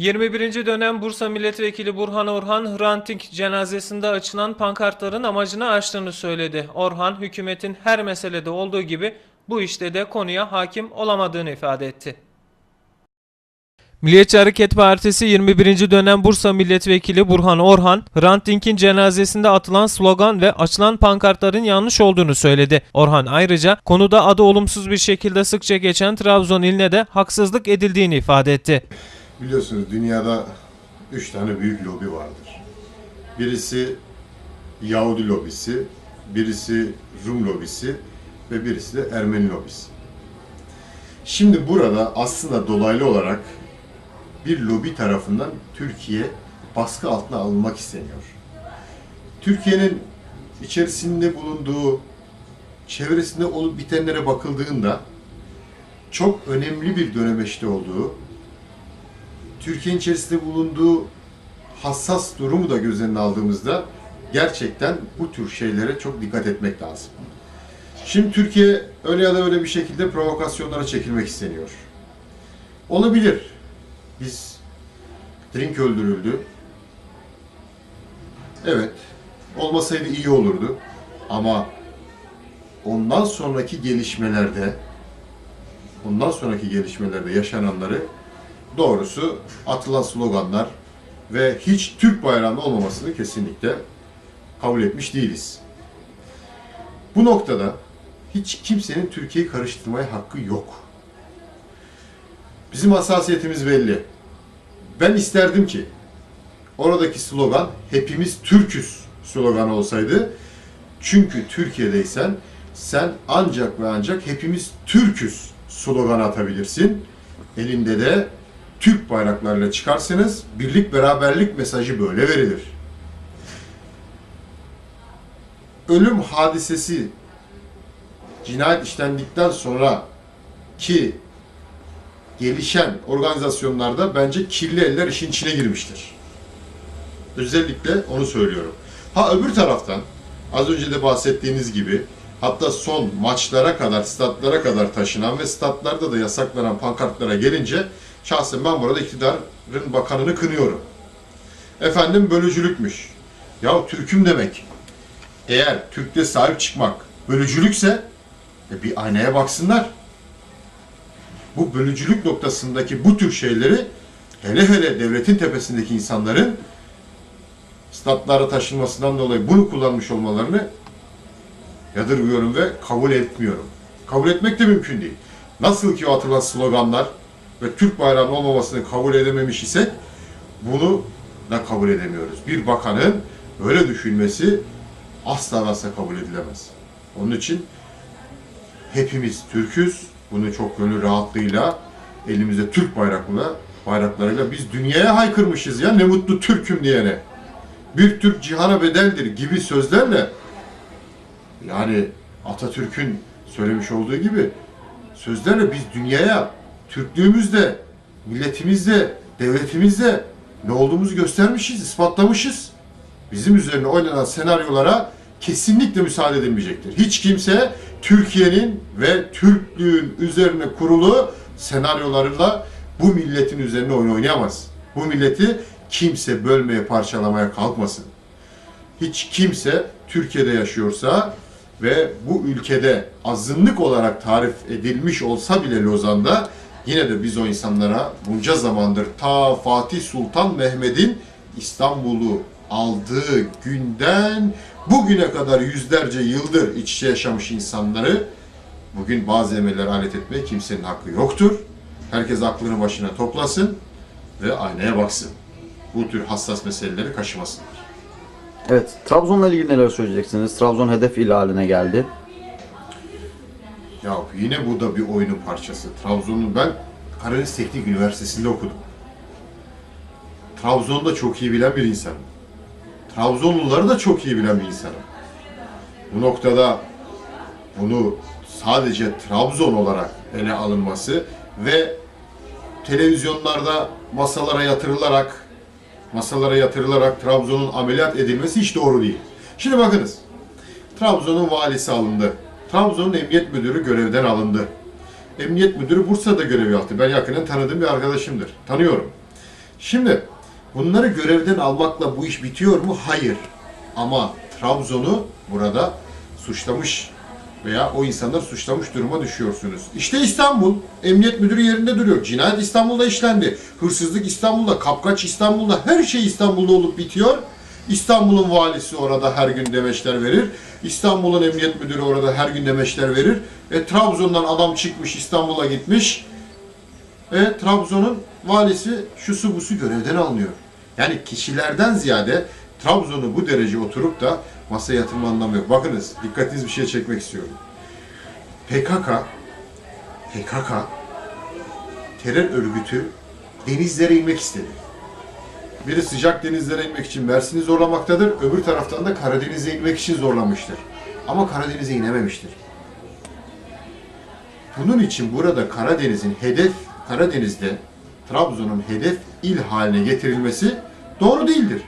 21. dönem Bursa Milletvekili Burhan Orhan, Hrant cenazesinde açılan pankartların amacını aştığını söyledi. Orhan, hükümetin her meselede olduğu gibi bu işte de konuya hakim olamadığını ifade etti. Milliyetçi Hareket Partisi 21. dönem Bursa Milletvekili Burhan Orhan, Hrant Dink'in cenazesinde atılan slogan ve açılan pankartların yanlış olduğunu söyledi. Orhan ayrıca konuda adı olumsuz bir şekilde sıkça geçen Trabzon iline de haksızlık edildiğini ifade etti. Biliyorsunuz dünyada üç tane büyük lobi vardır. Birisi Yahudi lobisi, birisi Rum lobisi ve birisi de Ermeni lobisi. Şimdi burada aslında dolaylı olarak bir lobi tarafından Türkiye baskı altına alınmak isteniyor. Türkiye'nin içerisinde bulunduğu, çevresinde olup bitenlere bakıldığında çok önemli bir dönemeçte olduğu, Türkiye'nin içerisinde bulunduğu hassas durumu da göz önüne aldığımızda gerçekten bu tür şeylere çok dikkat etmek lazım. Şimdi Türkiye öyle ya da öyle bir şekilde provokasyonlara çekilmek isteniyor. Olabilir. Biz Drink öldürüldü. Evet. Olmasaydı iyi olurdu. Ama ondan sonraki gelişmelerde ondan sonraki gelişmelerde yaşananları doğrusu atılan sloganlar ve hiç Türk bayrağının olmamasını kesinlikle kabul etmiş değiliz. Bu noktada hiç kimsenin Türkiye'yi karıştırmaya hakkı yok. Bizim hassasiyetimiz belli. Ben isterdim ki oradaki slogan hepimiz Türküz sloganı olsaydı. Çünkü Türkiye'deysen sen ancak ve ancak hepimiz Türküz sloganı atabilirsin. Elinde de Türk bayraklarıyla çıkarsınız. Birlik beraberlik mesajı böyle verilir. Ölüm hadisesi cinayet işlendikten sonra ki gelişen organizasyonlarda bence kirli eller işin içine girmiştir. Özellikle onu söylüyorum. Ha öbür taraftan az önce de bahsettiğiniz gibi hatta son maçlara kadar, statlara kadar taşınan ve statlarda da yasaklanan pankartlara gelince şahsen ben burada iktidarın bakanını kınıyorum. Efendim bölücülükmüş. Ya Türk'üm demek. Eğer Türk'te sahip çıkmak bölücülükse e bir aynaya baksınlar. Bu bölücülük noktasındaki bu tür şeyleri hele hele devletin tepesindeki insanların statlara taşınmasından dolayı bunu kullanmış olmalarını yadırgıyorum ve kabul etmiyorum. Kabul etmek de mümkün değil. Nasıl ki o atılan sloganlar ve Türk bayrağının olmamasını kabul edememiş isek bunu da kabul edemiyoruz. Bir bakanın öyle düşünmesi asla asla kabul edilemez. Onun için hepimiz Türküz. Bunu çok gönül rahatlığıyla elimizde Türk bayrakla bayraklarıyla biz dünyaya haykırmışız ya ne mutlu Türk'üm diyene. Bir Türk cihana bedeldir gibi sözlerle yani Atatürk'ün söylemiş olduğu gibi sözlerle biz dünyaya Türklüğümüzle, milletimizle, devletimizle ne olduğumuzu göstermişiz, ispatlamışız. Bizim üzerine oynanan senaryolara kesinlikle müsaade edilmeyecektir. Hiç kimse Türkiye'nin ve Türklüğün üzerine kurulu senaryolarıyla bu milletin üzerine oyun oynayamaz. Bu milleti kimse bölmeye, parçalamaya kalkmasın. Hiç kimse Türkiye'de yaşıyorsa ve bu ülkede azınlık olarak tarif edilmiş olsa bile Lozan'da yine de biz o insanlara bunca zamandır ta Fatih Sultan Mehmet'in İstanbul'u aldığı günden bugüne kadar yüzlerce yıldır iç içe yaşamış insanları bugün bazı emeller alet etmeye kimsenin hakkı yoktur. Herkes aklını başına toplasın ve aynaya baksın. Bu tür hassas meseleleri kaşımasınlar. Evet, Trabzon'la ilgili neler söyleyeceksiniz? Trabzon hedef ilaline geldi. Ya yine bu da bir oyunun parçası. Trabzon'un ben Karadeniz Teknik Üniversitesi'nde okudum. Trabzon'da çok iyi bilen bir insanım. Trabzonluları da çok iyi bilen bir insanım. Bu noktada bunu sadece Trabzon olarak ele alınması ve televizyonlarda masalara yatırılarak masalara yatırılarak Trabzon'un ameliyat edilmesi hiç doğru değil. Şimdi bakınız. Trabzon'un valisi alındı. Trabzon'un emniyet müdürü görevden alındı. Emniyet müdürü Bursa'da görev yaptı. Ben yakından tanıdığım bir arkadaşımdır. Tanıyorum. Şimdi bunları görevden almakla bu iş bitiyor mu? Hayır. Ama Trabzon'u burada suçlamış veya o insanlar suçlamış duruma düşüyorsunuz. İşte İstanbul, emniyet müdürü yerinde duruyor. Cinayet İstanbul'da işlendi. Hırsızlık İstanbul'da, kapkaç İstanbul'da, her şey İstanbul'da olup bitiyor. İstanbul'un valisi orada her gün demeçler verir. İstanbul'un emniyet müdürü orada her gün demeçler verir. E, Trabzon'dan adam çıkmış İstanbul'a gitmiş. E, Trabzon'un valisi şusu busu görevden alınıyor. Yani kişilerden ziyade Trabzon'u bu derece oturup da masaya yatırma anlamı yok. Bakınız dikkatinizi bir şeye çekmek istiyorum. PKK PKK terör örgütü denizlere inmek istedi. Biri sıcak denizlere inmek için Mersin'i zorlamaktadır. Öbür taraftan da Karadeniz'e inmek için zorlamıştır. Ama Karadeniz'e inememiştir. Bunun için burada Karadeniz'in hedef, Karadeniz'de Trabzon'un hedef il haline getirilmesi doğru değildir.